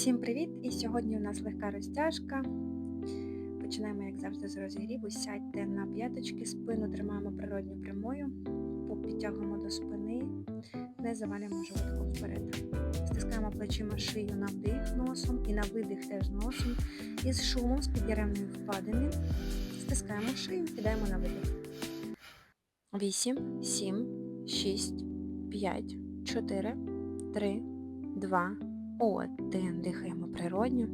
Всім привіт! І сьогодні у нас легка розтяжка. Починаємо, як завжди, з розігріву. Сядьте на п'яточки, спину тримаємо природньо прямою, підтягуємо до спини, не завалюємо животиком вперед. Стискаємо плечима шию на вдих носом і на видих теж носом. І з шумом, з під'яремної впадини. Стискаємо шию, кидаємо на видих. 8, 7, 6, 5, 4, 3, 2, один. Дихаємо природньо.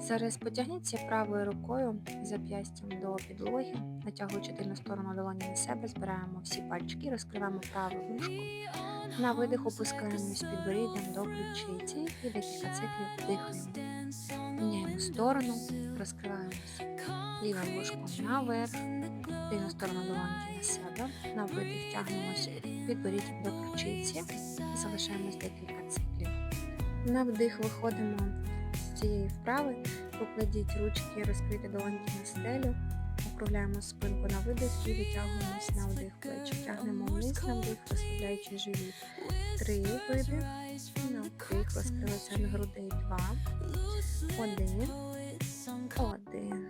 Зараз потягніться правою рукою зап'ястям до підлоги, натягуючи тильну сторону долоні на себе, збираємо всі пальчики, розкриваємо праву вушку. На видих опускаємось підборіддям до ключиці і декілька циклів дихаємо. Міняємо сторону, розкриваємось лівим вушком наверх, тильну сторону долоньки на себе. На видих тягнемося підборіддям до ключиці залишаємось декілька циклів. На вдих виходимо з цієї вправи, покладіть ручки, розкрити долоньки на стелю, округляємо спинку на видих і витягуємось на вдих плечі. Тягнемо вниз на вдих, розслабляючи живіт. Три видих. На вдих, розкрили центр грудей. Два. Один. Один.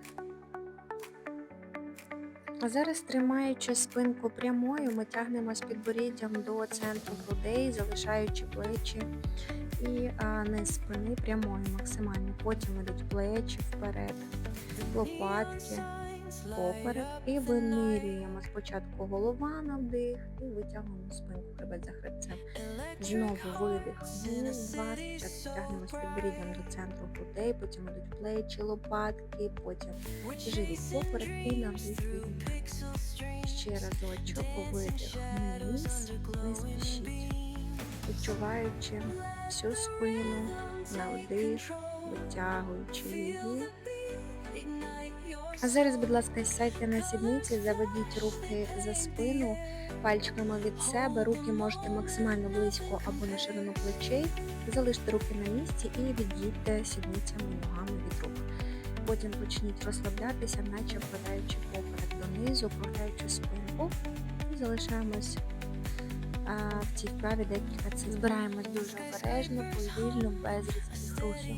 А зараз, тримаючи спинку прямою, ми тягнемось підборіддям до центру грудей, залишаючи плечі і низ спини прямою максимально. Потім йдуть плечі вперед, лопатки, поперек. І винирюємо спочатку голова на вдих і витягуємо спинку хребет за хребцем. Знову видих вниз. Спочатку тягнемось підборіддям до центру грудей, потім йдуть плечі, лопатки, потім живіт поперек і на вдих. Ще разочок, видих вниз, не спішіть відчуваючи всю спину на вдих, витягуючи її. А зараз, будь ласка, сядьте на сідниці, заведіть руки за спину, пальчиками від себе, руки можете максимально близько або на ширину плечей, залиште руки на місці і від'їдьте сідницями ногами від рук. Потім почніть розслаблятися, наче вкладаючи поперек донизу, округляючи спинку і залишаємось в цій вправі декілька цих. Збираємось дуже обережно, повільно, без різких рухів.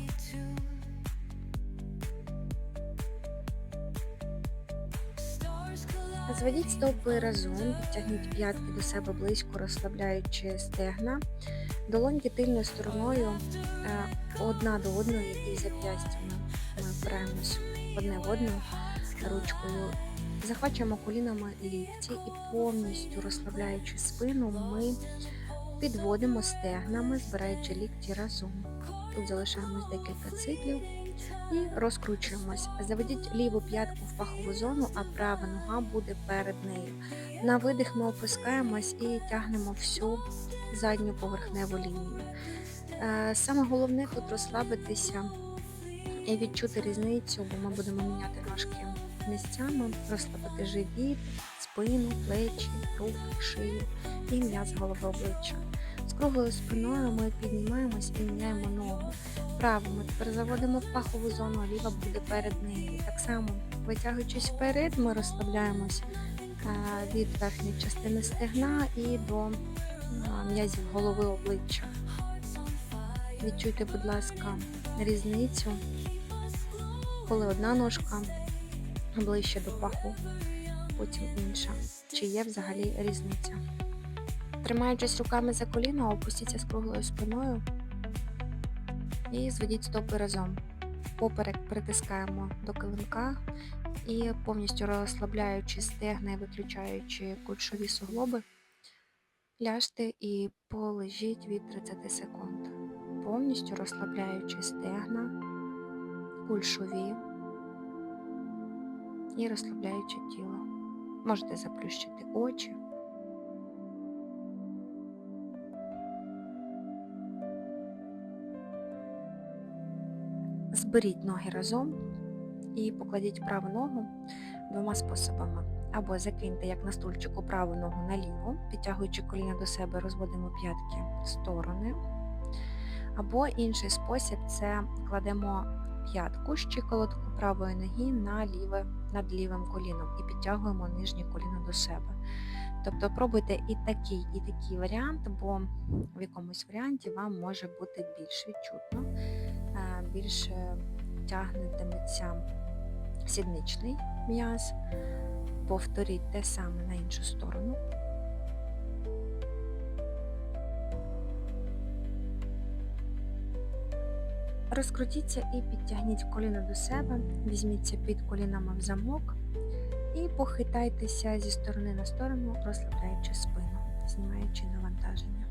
Зведіть стопи разом, підтягніть п'ятки до себе близько, розслабляючи стегна, долоньки тильною стороною одна до одної і зап'ястями ми впираємось одне в одну ручкою Захвачуємо колінами лікті і повністю розслабляючи спину, ми підводимо стегнами, збираючи лікті разом. Тут залишаємось декілька циклів і розкручуємось. Заведіть ліву п'ятку в пахову зону, а права нога буде перед нею. На видих ми опускаємось і тягнемо всю задню поверхневу лінію. Е, саме головне тут розслабитися і відчути різницю, бо ми будемо міняти ножки місцями розслабити живіт, спину, плечі, руки, шию і м'яз голови обличчя. З круглою спиною ми піднімаємось і міняємо ногу. Праву ми тепер заводимо в пахову зону, а ліва буде перед нею. Так само, витягуючись вперед, ми розслабляємось від верхньої частини стегна і до м'язів голови обличчя. Відчуйте, будь ласка, різницю, коли одна ножка ближче до паху, потім інша. Чи є взагалі різниця? Тримаючись руками за коліно, опустіться з круглою спиною і зведіть стопи разом. Поперек притискаємо до килимка і повністю розслабляючи стегна і виключаючи кульшові суглоби, ляжте і полежіть від 30 секунд, повністю розслабляючи стегна, кульшові і розслабляючи тіло. Можете заплющити очі. Зберіть ноги разом і покладіть праву ногу двома способами. Або закиньте, як на стульчику, праву ногу на ліву, підтягуючи коліна до себе, розводимо п'ятки в сторони. Або інший спосіб це кладемо п'ятку щиколотку правої ноги на ліве, над лівим коліном і підтягуємо нижнє коліно до себе. Тобто пробуйте і такий, і такий варіант, бо в якомусь варіанті вам може бути більш відчутно. більше тягнетиметься сідничний м'яз. Повторіть те саме на іншу сторону. Розкрутіться і підтягніть коліно до себе, візьміться під колінами в замок і похитайтеся зі сторони на сторону, розслабляючи спину, знімаючи навантаження.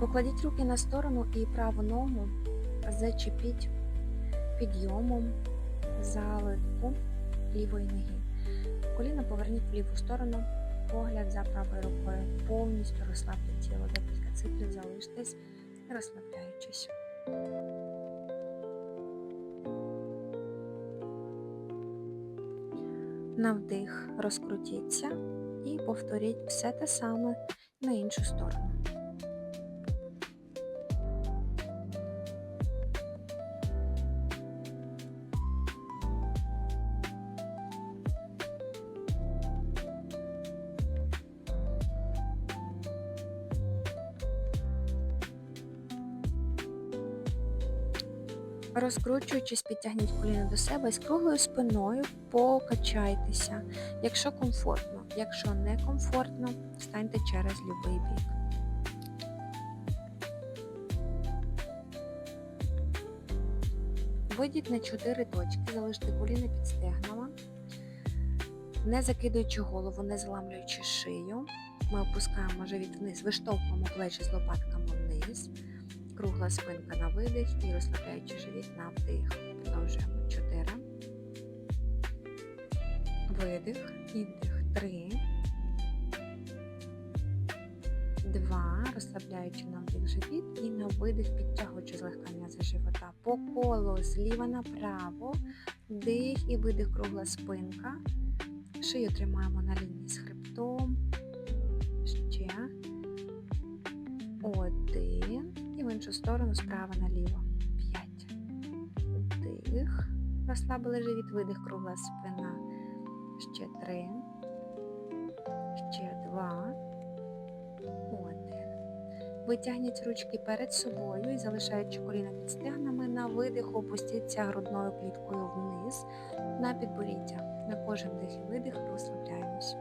Покладіть руки на сторону і праву ногу зачепіть підйомом за литку лівої ноги. Коліна поверніть в ліву сторону, погляд за правою рукою. Повністю розслабте тіло. Декілька циклів залиштесь, розслабляючись. На вдих розкрутіться і повторіть все те саме на іншу сторону. Розкручуючись, підтягніть коліна до себе і з круглою спиною покачайтеся, якщо комфортно. Якщо не комфортно, станьте через будь-який бік. Вийдіть на 4 точки, залиште коліна під стегнами, не закидуючи голову, не зламлюючи шию. Ми опускаємо живіт вниз, виштовхуємо плечі з лопатками вниз кругла спинка на видих і розслабляючи живіт на вдих. Продовжуємо 4. Видих, віддих 3. 2. Розслабляючи на вдих живіт і на видих, підтягуючи злегка м'язи живота. По колу зліва направо. Вдих і видих кругла спинка. Шию тримаємо на лінії з хребтом. Ще. Один. Іншу сторону справа наліво. 5. Вдих. Розслабили живіт, видих, кругла спина. Ще 3. Ще 2. 1. Витягніть ручки перед собою і залишаючи коліна під стегнами, на видих опустіться грудною кліткою вниз на підборіддя. На кожен дих і видих розслабляємось.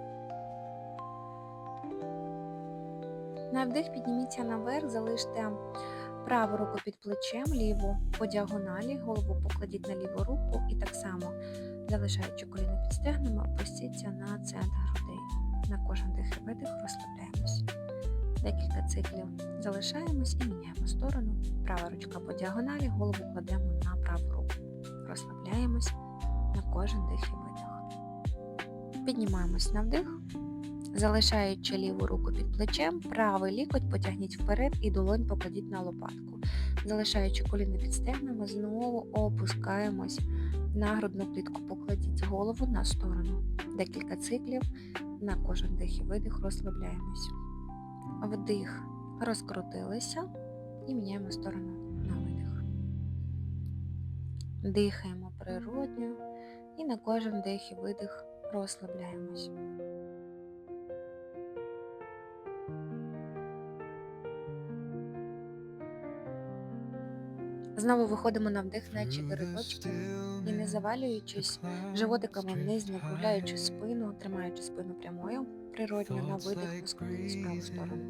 На вдих підніміться наверх, залиште праву руку під плечем, ліву по діагоналі, голову покладіть на ліву руку і так само, залишаючи коліна під стегнами, опустіться на центр грудей. На кожен дих і видих розслабляємось. Декілька циклів залишаємось і міняємо сторону. Права ручка по діагоналі, голову кладемо на праву руку. Розслабляємось на кожен дих і видих. Піднімаємось на вдих. Залишаючи ліву руку під плечем, правий лікоть потягніть вперед і долонь покладіть на лопатку. Залишаючи коліни під стегнами, знову опускаємось на грудну клітку, покладіть голову на сторону. Декілька циклів на кожен дих і видих розслабляємось. Вдих, розкрутилися і міняємо сторону на видих. Дихаємо природньо і на кожен дих і видих розслабляємось. Знову виходимо на вдих на 4 і не завалюючись животиками вниз, не округляючи спину, тримаючи спину прямою, природньо на видих пускаємо з праву сторону.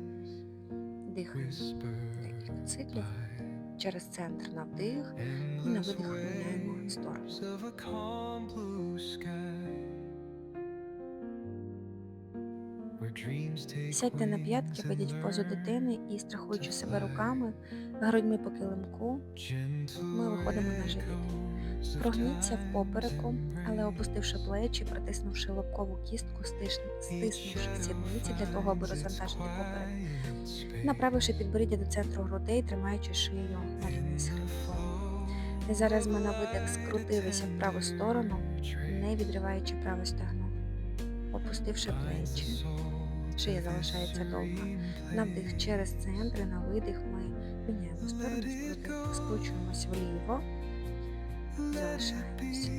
Дихаємо декілька циклів через центр на вдих і на видих міняємо сторону. Сядьте на п'ятки, ведіть в позу дитини і, страхуючи себе руками, грудьми по килимку, ми виходимо на живіт. Прогніться в попереку, але опустивши плечі, притиснувши лобкову кістку, стиснувши сідниці для того, аби розвантажити поперек. Направивши підборіддя до центру грудей, тримаючи шию на лінії з хребтом. Зараз ми на видих скрутилися в праву сторону, не відриваючи праве стегно. Опустивши плечі, шия залишається довга. На вдих через центр, на видих ми міняємо сторону, скрути- скручуємось вліво, залишаємось.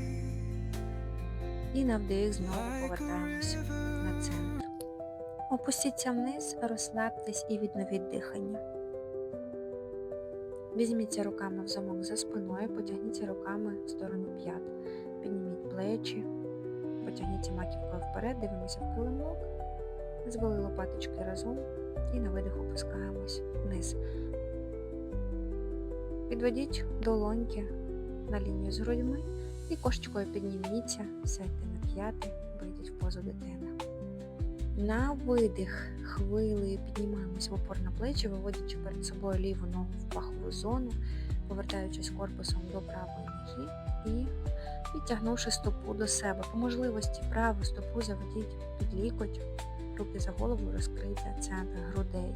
І на вдих знову повертаємось на центр. Опустіться вниз, розслабтесь і відновіть дихання. Візьміться руками в замок за спиною, потягніться руками в сторону п'ят. Підніміть плечі, потягніться маківкою вперед, дивимося в килимок, звели лопаточки разом і на видих опускаємось вниз. Підведіть долоньки на лінію з грудьми і кошечкою підніміться, сядьте на п'яти, вийдіть в позу дитини. На видих хвилею піднімаємось в опор на плечі, виводячи перед собою ліву ногу в пахову зону, повертаючись корпусом до правої ноги і підтягнувши стопу до себе. По можливості праву стопу заведіть під лікоть, руки за голову розкрийте центр грудей.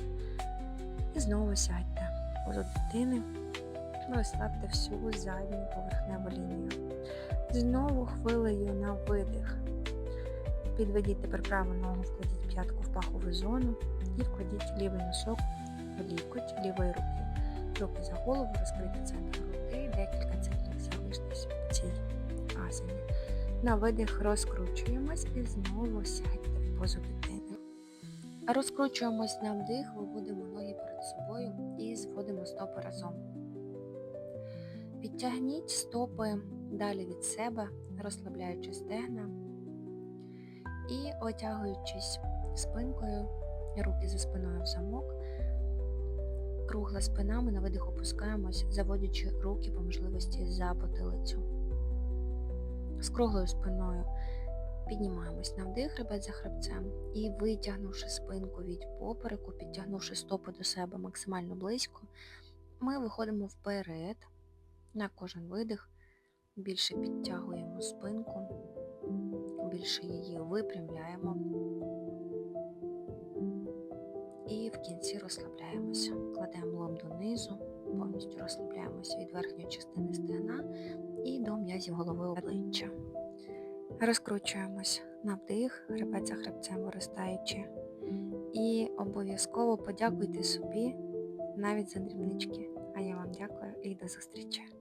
І знову сядьте в позу дитини, розслабте всю задню поверхневу лінію. Знову хвилею на видих. Підведіть тепер праву ногу, вкладіть п'ятку в пахову зону і вкладіть лівий носок в лікоть лівої руки. Руки за голову, розкрийте центр грудей, декілька циклів залиштесь в цій асані. На видих розкручуємось і знову сядьте в позу дитини. Розкручуємось на вдих, виводимо ноги перед собою і зводимо стопи разом. Підтягніть стопи далі від себе, розслабляючи стегна і отягуючись спинкою, руки за спиною в замок. Кругла спина, ми на видих опускаємось, заводячи руки по можливості за потилицю. З круглою спиною піднімаємось на вдих хребет за хребцем і витягнувши спинку від попереку, підтягнувши стопи до себе максимально близько, ми виходимо вперед на кожен видих, більше підтягуємо спинку, більше її випрямляємо. І в кінці розслабляємося. Кладемо лом донизу, повністю розслабляємося від верхньої частини стегна і до м'язів голови обличчя. Розкручуємось на вдих, хребет за хребцем виростаючи. І обов'язково подякуйте собі навіть за дрібнички. А я вам дякую і до зустрічі!